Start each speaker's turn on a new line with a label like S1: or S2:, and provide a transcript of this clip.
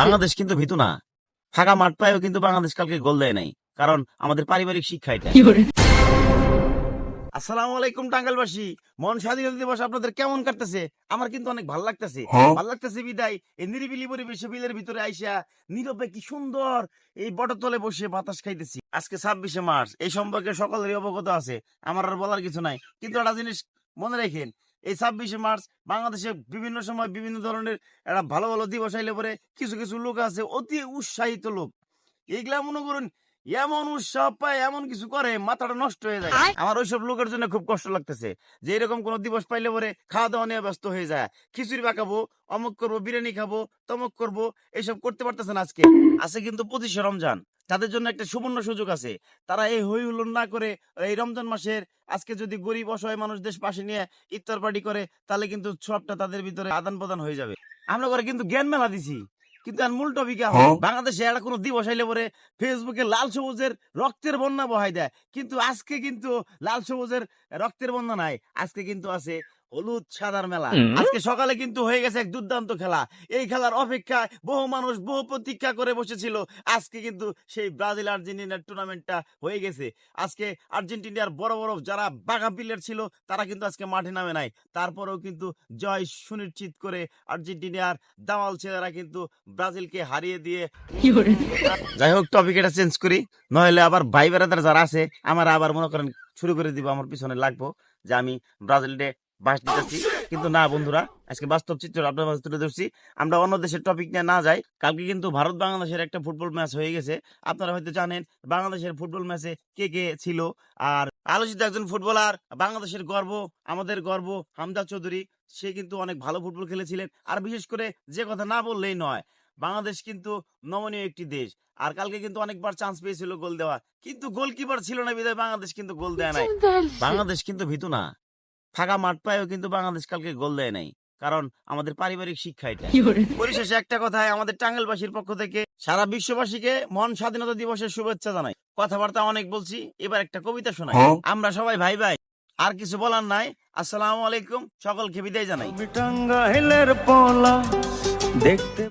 S1: বাংলাদেশ কিন্তু ভীতু না। ফাঁকা মাঠ পায়ও কিন্তু বাংলাদেশ কালকে গোল দেয় নাই। কারণ আমাদের পারিবারিক শিক্ষা এটা। আসসালামু আলাইকুম টাঙ্গালবাসী মন স্বাধীনতা দিবস আপনাদের কেমন কাটতেছে? আমার কিন্তু অনেক ভালো লাগতেছে। ভালো লাগতেছে বিদায়। এই নিরিবিলি পরিবেশে বিলের ভিতরে আইসা নীরবে কি সুন্দর এই বটতলে বসে বাতাস খাইতেছি। আজকে ছাব্বিশে মার্চ। এই সম্পর্কে সকলেরই অবগত আছে। আমার আর বলার কিছু নাই। কিন্তু একটা জিনিস মনে রাখেন এই ছাব্বিশে মার্চ বাংলাদেশে বিভিন্ন সময় বিভিন্ন ধরনের একটা ভালো ভালো দিবস আইলে পরে কিছু কিছু লোক আছে অতি উৎসাহিত লোক। এইগুলা মনে করুন এমন উৎসব পায় এমন কিছু করে মাথাটা নষ্ট হয়ে যায়। আমার ওইসব লোকের জন্য খুব কষ্ট লাগতেছে যে এরকম কোন দিবস পাইলে পরে খাওয়া দাওয়া নিয়ে ব্যস্ত হয়ে যায়। খিচুড়ি পাকাবো অমুক করব বিরিয়ানি খাব তমুক করব এইসব করতে পারতেছে না আজকে। আছে কিন্তু পঁচিশে রমজান। তাদের জন্য একটা সুবর্ণ সুযোগ আছে। তারা এই হই হুল্লোড় না করে এই রমজান মাসের আজকে যদি গরিব অসহায় মানুষ দেশ পাশে নিয়ে ইফতার পার্টি করে তাহলে কিন্তু সবটা তাদের ভিতরে আদান প্রদান হয়ে যাবে। আমরা করে কিন্তু জ্ঞান মেলা দিছি। কিন্তু আর মূল টপিক বাংলাদেশে একটা কোনো দিবস আইলে পরে ফেসবুকে লাল সবুজের রক্তের বন্যা বহাই দেয়। কিন্তু আজকে কিন্তু লাল সবুজের রক্তের বন্যা নাই আজকে কিন্তু আছে হলুদ সাদার মেলা। আজকে সকালে কিন্তু হয়ে গেছে এক দুর্দান্ত খেলা। এই খেলার অপেক্ষায় বহু মানুষ বহু প্রতীক্ষা করে বসেছিল। আজকে কিন্তু সেই ব্রাজিল আর্জেন্টিনার টুর্নামেন্টটা হয়ে গেছে। আজকে আর্জেন্টিনার বড় বড় যারা বাঘা প্লেয়ার ছিল তারা কিন্তু আজকে মাঠে নামে নাই। তারপরেও কিন্তু জয় সুনিশ্চিত করে আর্জেন্টিনার দামাল ছেলেরা কিন্তু ব্রাজিলকে হারিয়ে দিয়ে যাই হোক টপিক এটা চেঞ্জ করি। নইলে আবার ভাই বেড়াদার যারা আছে আমার আবার মনে করেন শুরু করে দিব আমার পিছনে লাগবো যে আমি ব্রাজিলে বাস দিতেছি। কিন্তু না বন্ধুরা আজকে বাস্তব চিত্র আপনার মাঝে তুলে ধরছি। আমরা অন্য দেশের টপিক নিয়ে না যাই। কালকে কিন্তু ভারত বাংলাদেশের একটা ফুটবল ম্যাচ হয়ে গেছে। আপনারা হয়তো জানেন বাংলাদেশের ফুটবল ম্যাচে কে কে ছিল? আর আলোচিত একজন ফুটবলার বাংলাদেশের গর্ব আমাদের গর্ব হামদা চৌধুরী সে কিন্তু অনেক ভালো ফুটবল খেলেছিলেন। আর বিশেষ করে যে কথা না বললেই নয় বাংলাদেশ কিন্তু নমনীয় একটি দেশ। আর কালকে কিন্তু অনেকবার চান্স পেয়েছিল গোল দেওয়া কিন্তু গোলকিপার ছিল না বিধায় বাংলাদেশ কিন্তু গোল দেয় নাই। বাংলাদেশ কিন্তু ভীতু না। ফাঁকা মাঠ পায়ও কিন্তু বাংলাদেশ কালকে গোল দেয় নাই। কারণ আমাদের পারিবারিক শিক্ষা এটা। পরিশেষে একটা কথায় আমাদের টাঙ্গাইলবাসীর পক্ষ থেকে সারা বিশ্ববাসীকে মন স্বাধীনতা দিবসের শুভেচ্ছা জানাই। কথাবার্তা অনেক বলছি এবার একটা কবিতা শোনাই। আমরা সবাই ভাই ভাই আর কিছু বলার নাই। আসসালামু আলাইকুম সকলকে বিদায় জানাই।
S2: টাঙ্গাইলের পোলা দেখতে